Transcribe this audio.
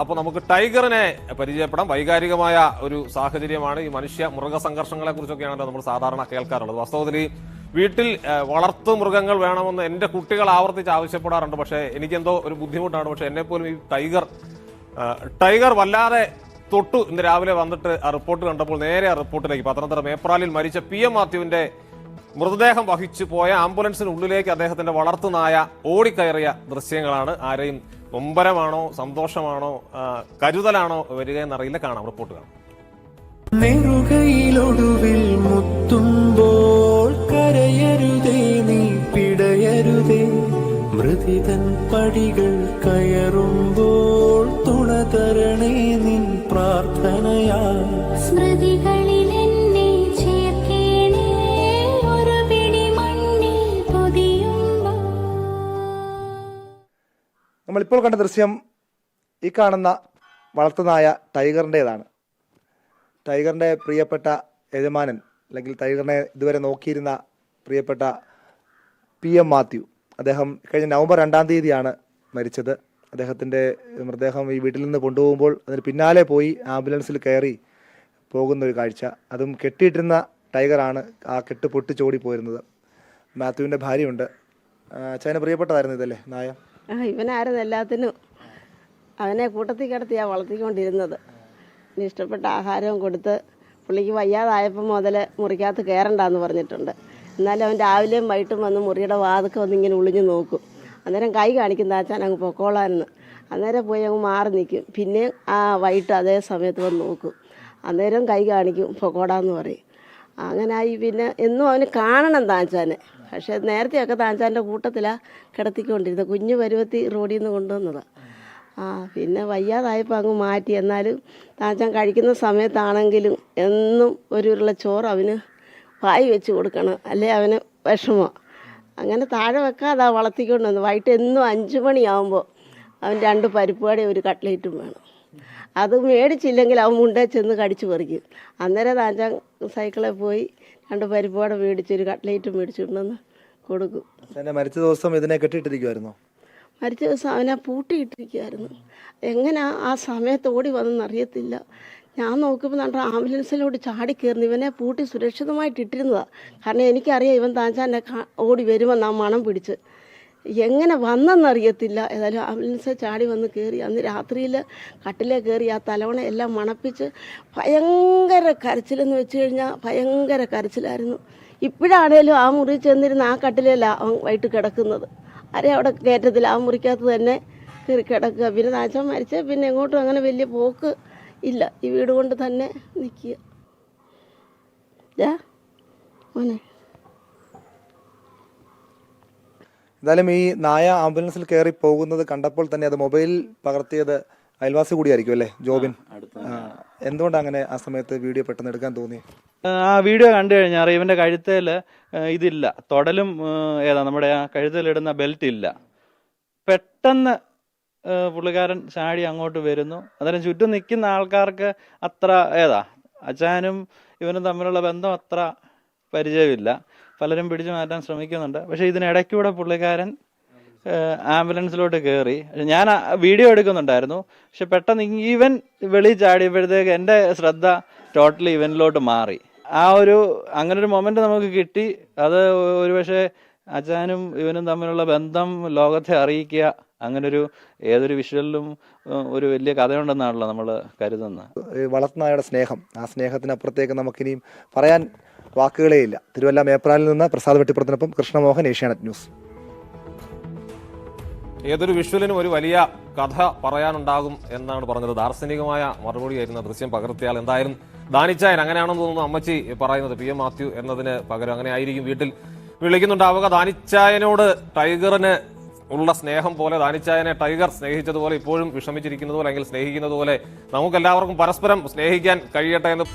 അപ്പോൾ നമുക്ക് ടൈഗറിനെ പരിചയപ്പെടാം. വൈകാരികമായ ഒരു സാഹചര്യമാണ് ഈ മനുഷ്യ മൃഗ സംഘർഷങ്ങളെ കുറിച്ചൊക്കെയാണല്ലോ നമ്മൾ സാധാരണ കേൾക്കാറുള്ളത്. വാസ്തവത്തിൽ ഈ വീട്ടിൽ വളർത്തു മൃഗങ്ങൾ വേണമെന്ന് എന്റെ കുട്ടികൾ ആവർത്തിച്ച് ആവശ്യപ്പെടാറുണ്ട്. പക്ഷേ എനിക്കെന്തോ ഒരു ബുദ്ധിമുട്ടാണ്. പക്ഷേ എന്നെ പോലും ഈ ടൈഗർ ടൈഗർ വല്ലാതെ തൊട്ടു ഇന്ന് രാവിലെ വന്നിട്ട് ആ റിപ്പോർട്ട് കണ്ടപ്പോൾ നേരെ ആ റിപ്പോർട്ടിലേക്ക്. പത്തനംതിട്ട മേപ്രാലിൽ മരിച്ച പി എം മാത്യുവിന്റെ മൃതദേഹം വഹിച്ചു പോയ ആംബുലൻസിനുള്ളിലേക്ക് അദ്ദേഹത്തിന്റെ വളർത്തുനായ ഓടിക്കയറിയ ദൃശ്യങ്ങളാണ്. ആരെയും നൊമ്പരമാണോ സന്തോഷമാണോ കരുതലാണോ വരിക എന്നറിയില്ല കാണാം റിപ്പോർട്ട് കാണാം. നെറുകയിലൊടുവിൽ കരയരുതേ നീ പിടയരുതേ. മൃതിതൻ പടികൾ നമ്മളിപ്പോൾ കണ്ട ദൃശ്യം ഈ കാണുന്ന വളർത്തുനായ ടൈഗറിന്റെതാണ്. ടൈഗറിന്റെ പ്രിയപ്പെട്ട യജമാനൻ അല്ലെങ്കിൽ ടൈഗറിനെ ഇതുവരെ നോക്കിയിരുന്ന പ്രിയപ്പെട്ട പി എം മാത്യു. അദ്ദേഹം കഴിഞ്ഞ നവംബർ രണ്ടാം തീയതിയാണ് മരിച്ചത്. അദ്ദേഹത്തിന്റെ മൃതദേഹം ഈ വീട്ടിൽ നിന്ന് കൊണ്ടുപോകുമ്പോൾ അതിന് പിന്നാലെ പോയി ആംബുലൻസിൽ കയറി പോകുന്ന ഒരു കാഴ്ച. അതും കെട്ടിയിട്ടിരുന്ന ടൈഗറാണ് ആ കെട്ട് പൊട്ടിച്ചോടി പോയിരുന്നത്. മാത്യുവിന്റെ ഭാര്യയുണ്ട്. അച്ഛനെ പ്രിയപ്പെട്ടതായിരുന്നു ഇതല്ലേ നായ? ആ ഇവനായിരുന്നു എല്ലാത്തിനും. അവനെ കൂട്ടത്തിൽ കിടത്തിയാണ് വളർത്തിക്കൊണ്ടിരുന്നത്. ഇനി ഇഷ്ടപ്പെട്ട ആഹാരവും കൊടുത്ത് പുള്ളിക്ക് വയ്യാതായപ്പോൾ മുതൽ മുറിക്കകത്ത് കയറണ്ടെന്ന് പറഞ്ഞിട്ടുണ്ട്. എന്നാലും അവൻ രാവിലെയും വൈകിട്ടും വന്ന് മുറിയുടെ വാതൊക്കെ വന്ന് ഇങ്ങനെ ഒളിഞ്ഞു നോക്കും. അന്നേരം കൈ കാണിക്കുന്ന അച്ഛൻ അങ്ങ് പൊക്കോളാമെന്ന് അന്നേരം പോയി അങ്ങ് മാറി നിൽക്കും. പിന്നെ ആ വൈകിട്ട് അതേ സമയത്ത് വന്ന് നോക്കും. അന്നേരം കൈ കാണിക്കും പൊക്കോടാന്ന് പറയും. അങ്ങനായി പിന്നെ എന്നും അവന് കാണണം താഞ്ചാനെ പക്ഷേ നേരത്തെയൊക്കെ താഞ്ചാന്റെ കൂട്ടത്തിലാണ് കിടത്തിക്കൊണ്ടിരുന്നത്. കുഞ്ഞു പരുവത്തി റോഡിൽ നിന്ന് കൊണ്ടുവന്നതാണ് ആ പിന്നെ വയ്യാതായപ്പോൾ അങ്ങ് മാറ്റി. എന്നാലും താച്ചാൻ കഴിക്കുന്ന സമയത്താണെങ്കിലും എന്നും ഒരു ഉരുള ചോറ് അവന് വായി വെച്ച് കൊടുക്കണം. അല്ലേ അവന് വിഷമോ. അങ്ങനെ താഴെ വെക്കാതാ വളർത്തിക്കൊണ്ട് വന്നു വൈകിട്ട് എന്നും അഞ്ച് മണിയാവുമ്പോൾ അവൻ രണ്ട് പരിപ്പുവടയും ഒരു കട്ട്ലേറ്റും വേണം. അത് മേടിച്ചില്ലെങ്കിൽ അവൻ മുണ്ടേ ചെന്ന് കടിച്ചു പറിക്കും. അന്നേരം താഞ്ചാൻ സൈക്കിളിൽ പോയി രണ്ട് പരിപ്പുവട മേടിച്ച് ഒരു കട്ട്ലേറ്റും മേടിച്ചിട്ടുണ്ടെന്ന് കൊടുക്കും. മരിച്ച ദിവസം ഇതിനെ കെട്ടിയിട്ടിരിക്കുമായിരുന്നു മരിച്ച ദിവസം അവനെ പൂട്ടിയിട്ടിരിക്കുമായിരുന്നു എങ്ങനെ ആ സമയത്ത് ഓടി വന്നെന്ന് അറിയത്തില്ല. ഞാൻ നോക്കുമ്പോൾ നമ്മുടെ ആംബുലൻസിലോട്ട് ചാടി കയറുന്നു ഇവനെ പൂട്ടി സുരക്ഷിതമായിട്ട് ഇട്ടിരുന്നതാണ് കാരണം എനിക്കറിയാം ഇവൻ താഞ്ചാന്റെ ഓടി വരുമെന്ന് ആ മണം പിടിച്ച്. എങ്ങനെ വന്നെന്നറിയത്തില്ല. ഏതായാലും ആംബുലൻസ് ചാടി വന്ന് കയറി അന്ന് രാത്രിയിൽ കട്ടിലേ കയറി ആ തലവണ എല്ലാം മണപ്പിച്ച് ഭയങ്കര കരച്ചിലെന്ന് വെച്ച് കഴിഞ്ഞാൽ ഭയങ്കര കരച്ചിലായിരുന്നു. ഇപ്പോഴാണേലും ആ മുറി ചെന്നിരുന്ന് ആ കട്ടിലല്ല അവൻ വൈകിട്ട് കിടക്കുന്നത്. ആരെ അവിടെ കയറ്റത്തില്ല? ആ മുറിക്കകത്ത് തന്നെ കയറി കിടക്കുക. പിന്നെ നാച്ചൻ മരിച്ച പിന്നെ എങ്ങോട്ടും അങ്ങനെ വലിയ പോക്ക് ഇല്ല. ഈ വീട് കൊണ്ട് തന്നെ നിൽക്കുക മോനെ. എന്തായാലും ഈ നായ ആംബുലൻസിൽ കയറി പോകുന്നത് കണ്ടപ്പോൾ തന്നെ അത് മൊബൈലിൽ പകർത്തിയത് അയൽവാസി കൂടിയായിരിക്കും അല്ലേ ജോബിൻ? എന്തുകൊണ്ട് എന്തുകൊണ്ടാണ് അങ്ങനെ ആ സമയത്ത് വീഡിയോ പെട്ടെന്ന് എടുക്കാൻ തോന്നി ആ വീഡിയോ കണ്ടു കഴിഞ്ഞാൽ ഇവന്റെ കഴുത്തേൽ ഇതില്ല. തൊടലും ഏതാ നമ്മുടെ ആ കഴുത്തേലിടുന്ന ബെൽറ്റ് ഇല്ല. പെട്ടെന്ന് പുള്ളിക്കാരൻ ചാടി അങ്ങോട്ട് വരുന്നു. അന്നേരം ചുറ്റും നിൽക്കുന്ന ആൾക്കാർക്ക് അത്ര ഏതാ അച്ചാനും ഇവനും തമ്മിലുള്ള ബന്ധം അത്ര പരിചയമില്ല. പലരും പിടിച്ചു മാറ്റാൻ ശ്രമിക്കുന്നുണ്ട്. പക്ഷെ ഇതിനിടയ്ക്കൂടെ പുള്ളിക്കാരൻ ആംബുലൻസിലോട്ട് കയറി ഞാൻ വീഡിയോ എടുക്കുന്നുണ്ടായിരുന്നു. പക്ഷെ പെട്ടെന്ന് ഈവൻ വെളി ചാടിയപ്പോഴത്തേക്ക് എന്റെ ശ്രദ്ധ ടോട്ടലി ഇവനിലോട്ട് മാറി. ആ ഒരു അങ്ങനെ ഒരു മൊമെന്റ് നമുക്ക് കിട്ടി. അത് ഒരുപക്ഷെ അച്ഛനും ഇവനും തമ്മിലുള്ള ബന്ധം ലോകത്തെ അറിയിക്കുക അങ്ങനെ ഒരു ഏതൊരു വിഷ്വലിലും ഒരു വലിയ കഥയുണ്ടെന്നാണല്ലോ നമ്മൾ കരുതുന്നത് ഈ സ്നേഹം. ആ സ്നേഹത്തിനപ്പുറത്തേക്ക് നമുക്കിനിയും പറയാൻ വാക്കുകളേ ഇല്ല തിരുവല്ല മേപ്രാലിൽ നിന്ന് പ്രസാദ് വെട്ടിപ്പുറത്തിനൊപ്പം കൃഷ്ണമോഹൻ ഏഷ്യാനെറ്റ് ന്യൂസ്. ഏതൊരു വിഷ്വലിനും ഒരു വലിയ കഥ പറയാനുണ്ടാകും എന്നാണ് പറഞ്ഞത്. ദാർശനികമായ മറുപടിയായിരുന്നു ദൃശ്യം പകർത്തിയാൽ എന്തായാലും ദാനിച്ചായൻ അങ്ങനെയാണെന്ന് തോന്നുന്നു അമ്മച്ചി പറയുന്നത്. പി എം മാത്യു എന്നതിന് പകരം അങ്ങനെ ആയിരിക്കും വീട്ടിൽ വിളിക്കുന്നുണ്ടാവുക. ദാനിച്ചായനോട് ടൈഗറിന് ഉള്ള സ്നേഹം പോലെ ദാനിച്ചായനെ ടൈഗർ സ്നേഹിച്ചതുപോലെ ഇപ്പോഴും വിഷമിച്ചിരിക്കുന്നതുപോലെ അല്ലെങ്കിൽ സ്നേഹിക്കുന്നതുപോലെ നമുക്കെല്ലാവർക്കും പരസ്പരം സ്നേഹിക്കാൻ കഴിയട്ടെ എന്ന്